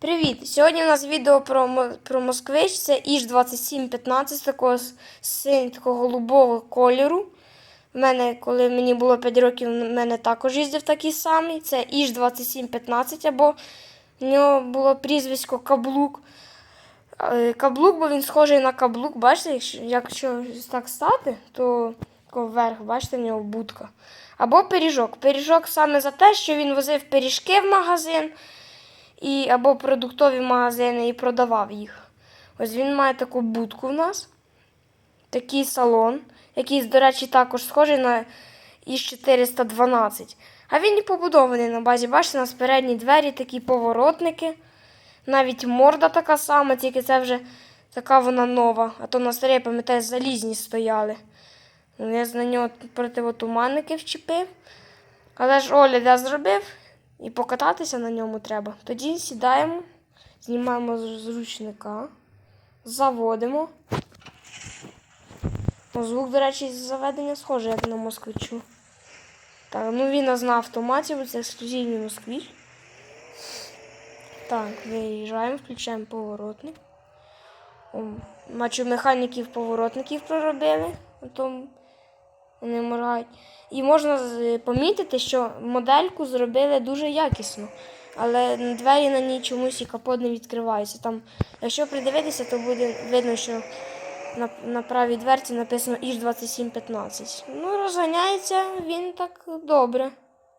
Привіт! Сьогодні у нас відео про, про москвич. Це Іж 2715 такого с- синь, такого голубого кольору. В мене, коли мені було 5 років, в мене також їздив такий самий. Це Іж 2715, або в нього було прізвисько Каблук. Е, Каблук, бо він схожий на каблук. Бачите, якщо, якщо так стати, то вверх, бачите, в нього будка. Або пиріжок. Пиріжок саме за те, що він возив пиріжки в магазин і, або продуктові магазини і продавав їх. Ось він має таку будку в нас. Такий салон, який, до речі, також схожий на іж 412. А він і побудований на базі. Бачите, у нас передні двері, такі поворотники. Навіть морда така сама, тільки це вже така вона нова. А то на старі, я пам'ятаю, залізні стояли. Ну, Я на нього противотуманники вчепив. Але ж Оля я зробив, і покататися на ньому треба. Тоді сідаємо, знімаємо з ручника, заводимо. Ну, звук, до речі, з заведення схожий, як на москвичу. Так, ну він на автоматі, бо це ексклюзивний москвич. Так, виїжджаємо, включаємо поворотник. О, Бачу, механіків поворотників проробили, то вони моргають. І можна помітити, що модельку зробили дуже якісно. Але двері на ній чомусь і капот не відкриваються. Там, якщо придивитися, то буде видно, що на, на правій дверці написано іж 2715. Ну, розганяється він так добре.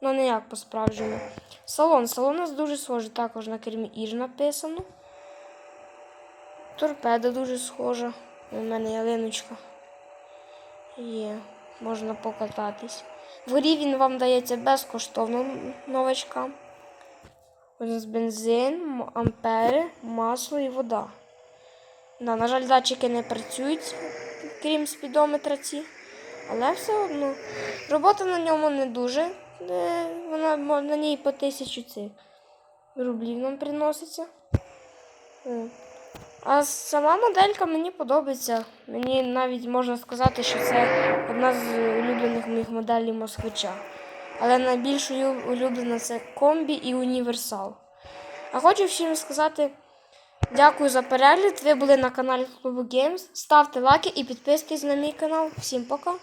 Ну, не як по-справжньому. Салон. Салон у нас дуже схожий, також на кермі іж написано. Торпеда дуже схожа. У мене ялиночка. Є, можна покататись. Вгорі він вам дається безкоштовно новачкам. У нас бензин, ампери, масло і вода. Да, на жаль, датчики не працюють, крім спідометра ці. Але все одно. Робота на ньому не дуже. е, Вона на ній по тисячу цих рублів нам приноситься. А сама моделька мені подобається. Мені навіть можна сказати, що це одна з улюблених моїх моделей москвича. Але найбільшою улюблена це комбі і універсал. А хочу всім сказати дякую за перегляд. Ви були на каналі Клубу Games. Ставте лайки і підписуйтесь на мій канал. Всім пока!